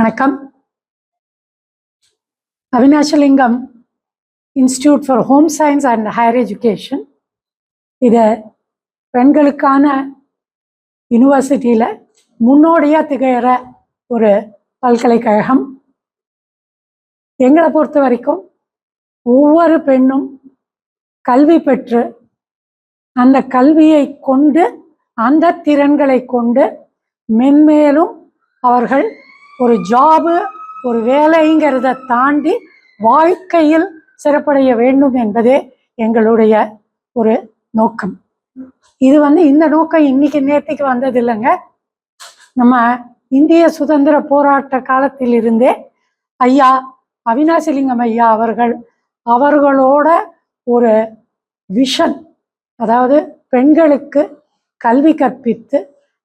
வணக்கம். Avinashilingam institute for home science and higher education. இதை பெண்களுக்கான யூனிவர்சிட்டியில் முன்னோடியாக திகழற ஒரு பல்கலைக்கழகம். எங்களை பொறுத்த வரைக்கும் ஒவ்வொரு பெண்ணும் கல்வி பெற்று அந்த கல்வியை கொண்டு அந்த திறன்களை கொண்டு மென்மேலும் அவர்கள் ஒரு ஜாபு ஒரு வேலைங்கிறத தாண்டி வாழ்க்கையில் சிறப்படைய வேண்டும் என்பதே எங்களுடைய ஒரு நோக்கம். இது வந்து இந்த நோக்கம் இன்னைக்கு நேற்றுக்கு வந்தது இல்லைங்க. நம்ம இந்திய சுதந்திர போராட்ட காலத்தில் இருந்தே ஐயா அவினாசிலிங்கம் ஐயா அவர்கள் அவர்களோட ஒரு விஷன் அதாவது பெண்களுக்கு கல்வி கற்பித்து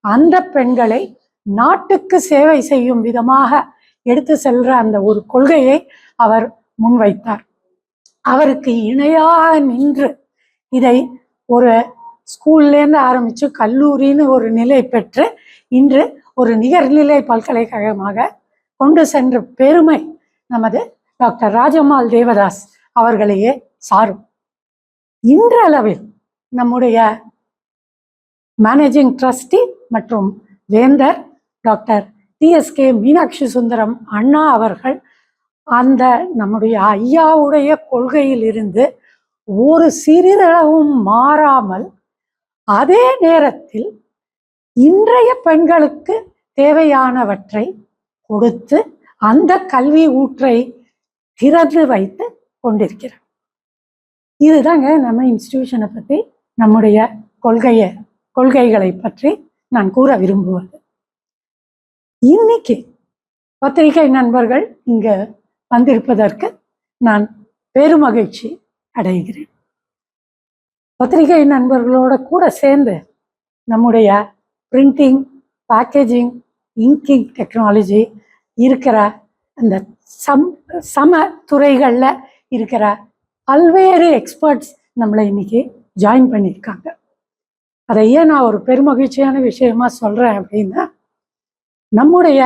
அந்த பெண்களை நாட்டுக்கு சேவை செய்யும் விதமாக எடுத்து செல்ற அந்த ஒரு கொள்கையை அவர் முன்வைத்தார். அவருக்கு இணையாக நின்று இதை ஒரு ஸ்கூல்லேருந்து ஆரம்பித்து கல்லூரின்னு ஒரு நிலை பெற்று இன்று ஒரு நிகர்நிலை பல்கலைக்கழகமாக கொண்டு சென்ற பெருமை நமது டாக்டர் ராஜம்மாள் தேவதாஸ் அவர்களையே சாரும். இன்றளவில் நம்முடைய மேனேஜிங் ட்ரஸ்டி மற்றும் வேந்தர் டாக்டர் டிஎஸ்கே மீனாட்சி சுந்தரம் அண்ணா அவர்கள் அந்த நம்முடைய ஐயாவுடைய கொள்கையில் இருந்து ஒரு சிறிதளவும் மாறாமல் அதே நேரத்தில் இன்றைய பெண்களுக்கு தேவையானவற்றை கொடுத்து அந்த கல்வி ஊற்றை திறந்து வைத்து கொண்டிருக்கிறார். இதுதாங்க நம்ம இன்ஸ்டிடியூஷனை பற்றி நம்முடைய கொள்கையை கொள்கைகளை பற்றி நான் கூற விரும்புவது. இன்னைக்கு பத்திரிகை நண்பர்கள் இங்க வந்திருப்பதற்கு நான் பெருமகிழ்ச்சி அடைகிறேன். பத்திரிகை நண்பர்களோட கூட சேர்ந்து நம்முடைய பிரிண்டிங் பேக்கேஜிங் இங்கிங் டெக்னாலஜி இருக்கிற அந்த சம் சம துறைகளில் இருக்கிற பல்வேறு எக்ஸ்பர்ட்ஸ் நம்மளை இன்னைக்கு ஜாயின் பண்ணியிருக்காங்க. அதை ஏன் நான் ஒரு பெருமகிழ்ச்சியான விஷயமா சொல்கிறேன் அப்படின்னா நம்முடைய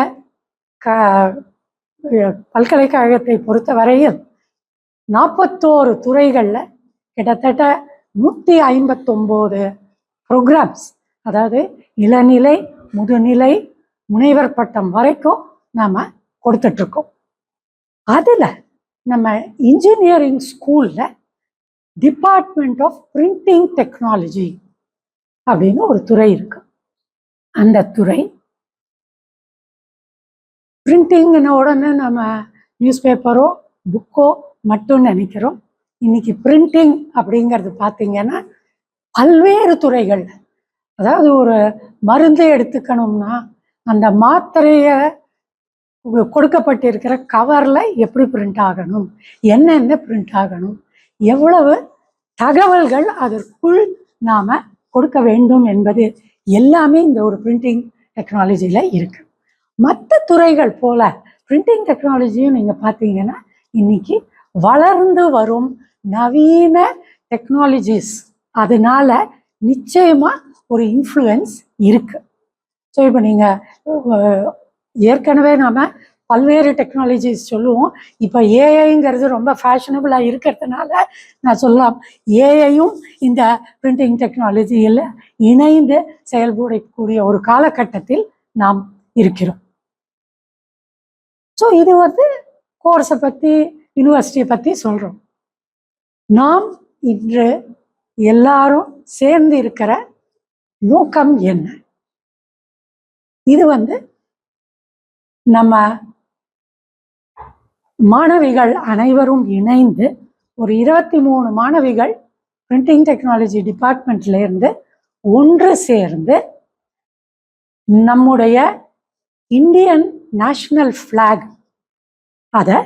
க பல்கலைக்கழகத்தை பொறுத்த வரையில் நாற்பத்தோரு துறைகளில் கிட்டத்தட்ட நூற்றி ஐம்பத்தொம்போது ப்ரோக்ராம்ஸ் அதாவது இளநிலை முதுநிலை முனைவர் பட்டம் வரைக்கும் நாம் கொடுத்துட்ருக்கோம். அதில் நம்ம இன்ஜினியரிங் ஸ்கூலில் டிபார்ட்மெண்ட் ஆஃப் பிரிண்டிங் டெக்னாலஜி அப்படின்னு ஒரு துறை இருக்கு. அந்த துறை பிரிண்டிங்ன உடனே நம்ம நியூஸ் பேப்பரோ புக்கோ மட்டும் நினைக்கிறோம். இன்னைக்கு பிரிண்டிங் அப்படிங்கிறது பார்த்தீங்கன்னா பல்வேறு துறைகள். அதாவது ஒரு மருந்து எடுத்துக்கணும்னா அந்த மாத்திரையை கொடுக்கப்பட்டிருக்கிற கவரில் எப்படி பிரிண்ட் ஆகணும்? என்னென்ன பிரிண்ட் ஆகணும்? எவ்வளவு தகவல்கள் அதற்குள் நாம் கொடுக்க வேண்டும் என்பது எல்லாமே இந்த ஒரு பிரிண்டிங் டெக்னாலஜியில் இருக்குது மற்ற துறைகள் போல பிரிண்டிங் டெக்னாலஜியும் நீங்கள் பார்த்தீங்கன்னா இன்னைக்கு வளர்ந்து வரும் நவீன டெக்னாலஜிஸ் அதனால நிச்சயமா ஒரு இன்ஃப்ளூயன்ஸ் இருக்கு. ஸோ இப்போ நீங்கள் ஏற்கனவே நாம பல்வேறு டெக்னாலஜிஸ் சொல்லுவோம். இப்போ ஏஐங்கிறது ரொம்ப ஃபேஷனபுளாக இருக்கிறதுனால நான் சொல்லலாம் ஏஐயும் இந்த பிரிண்டிங் டெக்னாலஜியில் இணைந்து செயல்படக்கூடிய ஒரு காலகட்டத்தில் நாம் இருக்கிறோம். ஸோ இது வந்து கோர்ஸை பற்றி யூனிவர்சிட்டியை பற்றி சொல்கிறோம் நாம் இன்று எல்லாரும் சேர்ந்து இருக்கிற நோக்கம் என்ன? இது வந்து நம்ம மாணவிகள் அனைவரும் இணைந்து ஒரு இருபத்தி மூணு மாணவிகள் பிரிண்டிங் டெக்னாலஜி டிபார்ட்மெண்ட்லேருந்து ஒன்று சேர்ந்து நம்முடைய இந்தியன் நேஷ்னல் ஃப்ளாக் அதை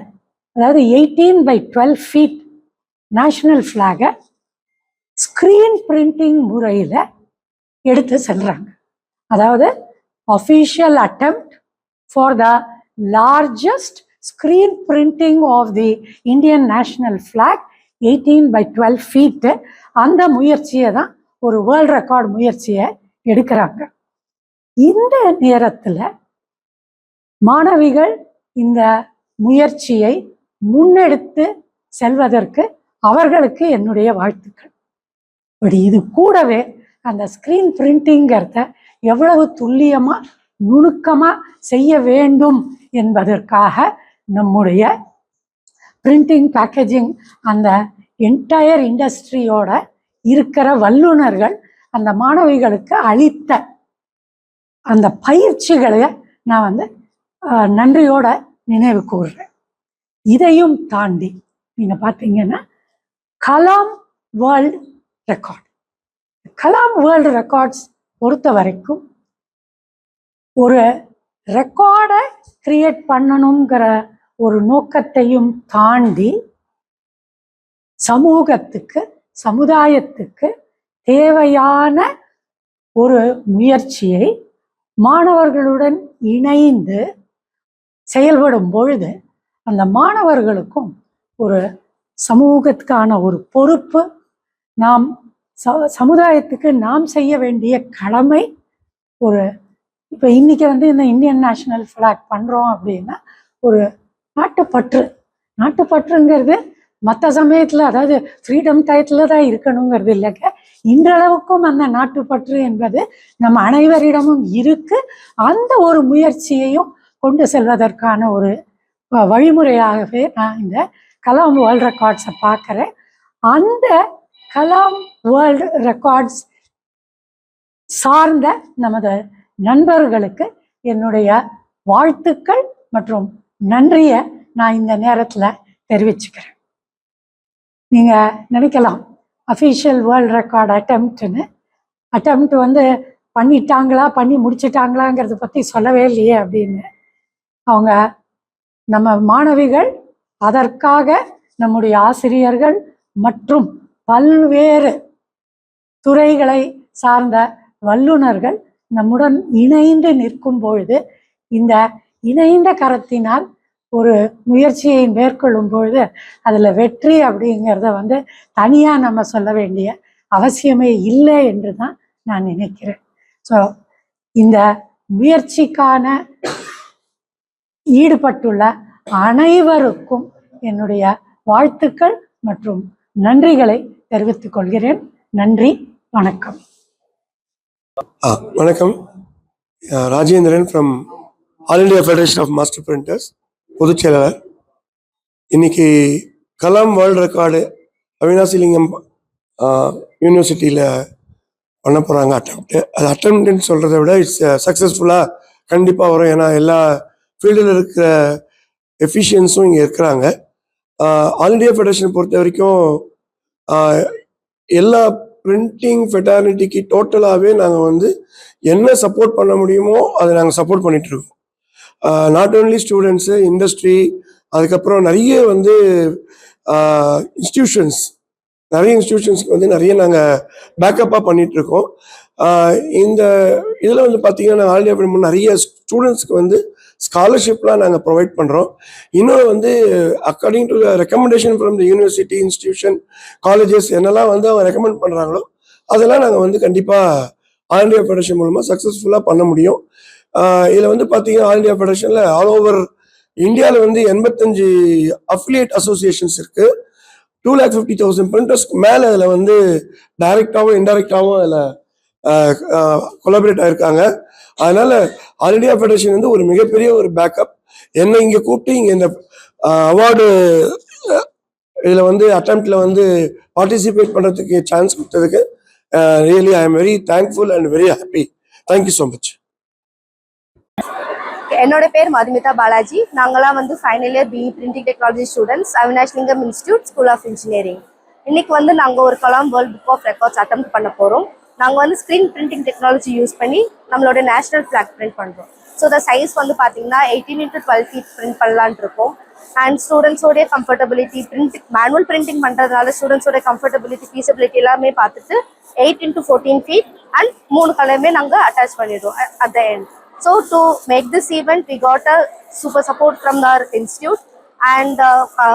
அதாவது eighteen by twelve feet national ஃப்ளாகை screen printing முறையில் எடுத்து செல்கிறாங்க அதாவது official attempt for the largest screen printing of the Indian national flag eighteen by twelve feet அந்த முயற்சியை தான் ஒரு வேர்ல்ட் ரெக்கார்ட் முயற்சியை எடுக்கிறாங்க. இந்த நேரத்தில் மாணவிகள் இந்த முயற்சியை முன்னெடுத்து செல்வதற்கு அவர்களுக்கு என்னுடைய வாழ்த்துக்கள். இப்படி இது கூடவே அந்த ஸ்க்ரீன் பிரிண்டிங்கிறத எவ்வளவு துல்லியமா நுணுக்கமா செய்ய வேண்டும் என்பதற்காக நம்முடைய பிரிண்டிங் பேக்கேஜிங் அந்த என்டையர் இண்டஸ்ட்ரியோட இருக்கிற வல்லுனர்கள் அந்த மாணவிகளுக்கு அளித்த அந்த பயிற்சிகளை நான் வந்து நன்றியோட நினைவு கூறுறேன் இதையும் தாண்டி நீங்க பார்த்தீங்கன்னா Kalam world record. Kalam world records பொறுத்த வரைக்கும் ஒரு ரெக்கார்டை கிரியேட் பண்ணணுங்கிற ஒரு நோக்கத்தையும் தாண்டி சமூகத்துக்கு சமுதாயத்துக்கு தேவையான ஒரு முயற்சியை மாணவர்களுடன் இணைந்து செயல்படும் பொழுது அந்த மாணவர்களுக்கும் ஒரு சமூகத்துக்கான ஒரு பொறுப்பு நாம் ச- சமுதாயத்துக்கு நாம் செய்ய வேண்டிய கடமை ஒரு இப்போ இன்னைக்கு வந்து இந்த இந்தியன் நேஷனல் ஃப்ளாக் பண்ணுறோம் அப்படின்னா ஒரு நாட்டுப்பற்று. நாட்டுப்பற்றுங்கிறது மற்ற சமயத்தில் அதாவது ஃப்ரீடம் டயத்தில் தான் இருக்கணுங்கிறது இல்லைங்க. இன்றளவுக்கும் அந்த நாட்டுப்பற்று என்பது நம்ம அனைவரிடமும் இருக்கு. அந்த ஒரு முயற்சியையும் கொண்டு செல்வதற்கான ஒரு வ- வழிமுறையாகவே நான் இந்த கலாம் வேர்ல்ட் ரெக்கார்ட்ஸை பார்க்குறேன். அந்த கலாம் வேர்ல்டு ரெக்கார்ட்ஸ் சார்ந்த நமது நண்பர்களுக்கு என்னுடைய வாழ்த்துக்கள் மற்றும் நன்றியை நான் இந்த நேரத்தில் தெரிவிச்சுக்கிறேன். நீங்கள் நினைக்கலாம் அஃபிஷியல் வேர்ல்ட் ரெக்கார்ட் அட்டம்ப்ட்னு. அட்டம்ப்ட் வந்து பண்ணிட்டாங்களா பண்ணி முடிச்சிட்டாங்களாங்கிறத பற்றி சொல்லவே இல்லையே அப்படின்னு. அவங்க நம்ம மாணவிகள் அதற்காக நம்முடைய ஆசிரியர்கள் மற்றும் பல்வேறு துறைகளை சார்ந்த வல்லுனர்கள் நம்முடன் இணைந்து நிற்கும் பொழுது இந்த இணைந்த கரத்தினால் ஒரு முயற்சியை மேற்கொள்ளும் பொழுது அதில் வெற்றி அப்படிங்கிறத வந்து தனியாக நம்ம சொல்ல வேண்டிய அவசியமே இல்லை என்று தான் நான் நினைக்கிறேன். ஸோ இந்த முயற்சிக்கான ஈடுபட்டுள்ள அனைவருக்கும் என்னுடைய வாழ்த்துக்கள் மற்றும் நன்றிகளை தெரிவித்துக் கொள்கிறேன். நன்றி வணக்கம். ஆ வணக்கம். Rajendran from all India federation of master printers பொதுச் செயலாளர். இன்னைக்கு கலாம் வேர்ல்டு ரெக்கார்டு அவினாசிலிங்கம் யூனிவர்சிட்டியில் பண்ண போகிறாங்க அட்டம்ப்ட்டு அது அட்டம்ப்ட்னு சொல்கிறத விட இட்ஸ் சக்ஸஸ்ஃபுல்லாக கண்டிப்பாக வரும். ஏன்னா எல்லா ஃபீல்டில் இருக்கிற எஃபிஷியன்ஸும் இங்கே இருக்கிறாங்க. ஆல் இண்டியா ஃபெடரேஷன் பொறுத்த வரைக்கும் எல்லா பிரிண்டிங் ஃபெட்டர்னிட்டிக்கு டோட்டலாகவே நாங்கள் வந்து என்ன சப்போர்ட் பண்ண முடியுமோ அதை நாங்கள் சப்போர்ட் பண்ணிகிட்ருக்கோம் நாட் ஓன்லி ஸ்டூடெண்ட்ஸு இண்டஸ்ட்ரி அதுக்கப்புறம் நிறைய வந்து இன்ஸ்டியூஷன்ஸ் நிறைய இன்ஸ்டியூஷன்ஸ்க்கு வந்து நிறைய நாங்கள் பேக்கப்பாக பண்ணிகிட்ருக்கோம் இந்த இதில் வந்து பார்த்தீங்கன்னா நாங்கள் ஆல் இண்டியா நிறைய ஸ்டூடெண்ட்ஸ்க்கு வந்து ஸ்காலர்ஷிப்லாம் நாங்கள் ப்ரொவைட் பண்ணுறோம் இன்னொன்று வந்து according to recommendation from the university institution colleges என்னெல்லாம் வந்து அவங்க ரெக்கமெண்ட் பண்ணுறாங்களோ அதெல்லாம் நாங்கள் வந்து கண்டிப்பாக ஆல் இண்டியா ஃபெடரேஷன் மூலமாக சக்ஸஸ்ஃபுல்லாக பண்ண முடியும். இதில் வந்து பார்த்தீங்கன்னா ஆல் இண்டியா ஃபெடரேஷனில் ஆல் ஓவர் இந்தியாவில் வந்து எண்பத்தஞ்சு அஃபிலியேட் அசோசியேஷன்ஸ் இருக்குது டூ லேக் ஃபிஃப்டி தௌசண்ட் பிரிண்டர்ஸ்க்கு மேலே அதில் வந்து டைரெக்டாகவும் இன்டைரக்டாகவும் அதில் கொலாபரேட் ஆயிருக்காங்க. அதனால ஆல் இண்டியா ஃபெடரேஷன் வந்து ஒரு மிகப்பெரிய ஒரு பேக்கப் என்னை இங்கே கூப்பிட்டு இங்கே இந்த அவார்டு இதில் வந்து அட்டம்ப்டில் வந்து பார்ட்டிசிபேட் பண்ணுறதுக்கு சான்ஸ் கொடுத்ததுக்கு really I am very thankful and very happy thank you so much என்னோட பேர் மதுமிதா பாலாஜி. நாங்களாம் வந்து final year BE printing technology students Avinash Lingam institute school of engineering இன்னைக்கு வந்து நாங்கள் ஒரு Kalam world book of records attempt பண்ண போகிறோம் நாங்கள் வந்து ஸ்க்ரீன் பிரிண்டிங் டெக்னாலஜி யூஸ் பண்ணி நம்மளோட நேஷனல் ஃபிளாக் பிரிண்ட் பண்ணுறோம் ஸோ த சைஸ் வந்து பார்த்தீங்கன்னா eighteen into twelve feet print பண்ணலான் இருக்கோம். அண்ட் ஸ்டூடெண்ட்ஸோடைய கம்ஃபர்டபிலிட்டி பிரிண்ட் மேனுவல் பிரிண்டிங் பண்ணுறதுனால ஸ்டூடெண்ட்ஸோட கம்ஃபர்டபிலிட்டி ஃபீஸபிலிட்டி எல்லாமே பார்த்துட்டு eight into fourteen feet and மூணு கலருமே நாங்கள் அட்டாச் பண்ணிடுவோம் at the end so to make this event we got a super support from our institute and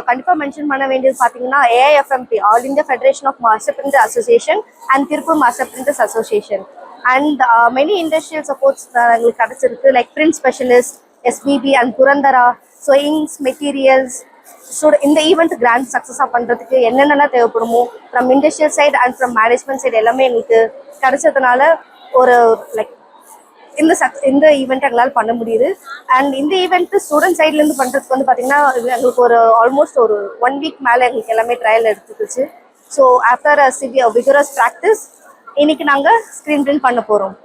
கண்டிப்பாக மென்ஷன் பண்ண வேண்டியது பார்த்தீங்கன்னா AFMP all India federation of master printer association and Tiruppur master printers association and many industrial supports எங்களுக்கு கிடைச்சிருக்கு. Like print specialist SPB and Purandara so inks materials ஸ்டூட இந்த event grand சக்ஸஸாக பண்ணுறதுக்கு என்னென்னலாம் தேவைப்படுமோ from industrial side and from management side எல்லாமே எங்களுக்கு கிடைச்சதுனால ஒரு like இந்த சக் இந்த ஈவெண்ட் எங்களால் பண்ண முடியுது. அண்ட் இந்த ஈவெண்ட் ஸ்டூடெண்ட் சைட்லேருந்து பண்ணுறதுக்கு வந்து பார்த்தீங்கன்னா இது எங்களுக்கு ஒரு ஆல்மோஸ்ட் ஒரு ஒன் வீக் மேலே எங்களுக்கு எல்லாமே trial எடுத்துக்கிச்சு. So after a severe vigorous practice இன்னைக்கு நாங்கள் ஸ்க்ரீன் பிரிண்ட் பண்ண போகிறோம்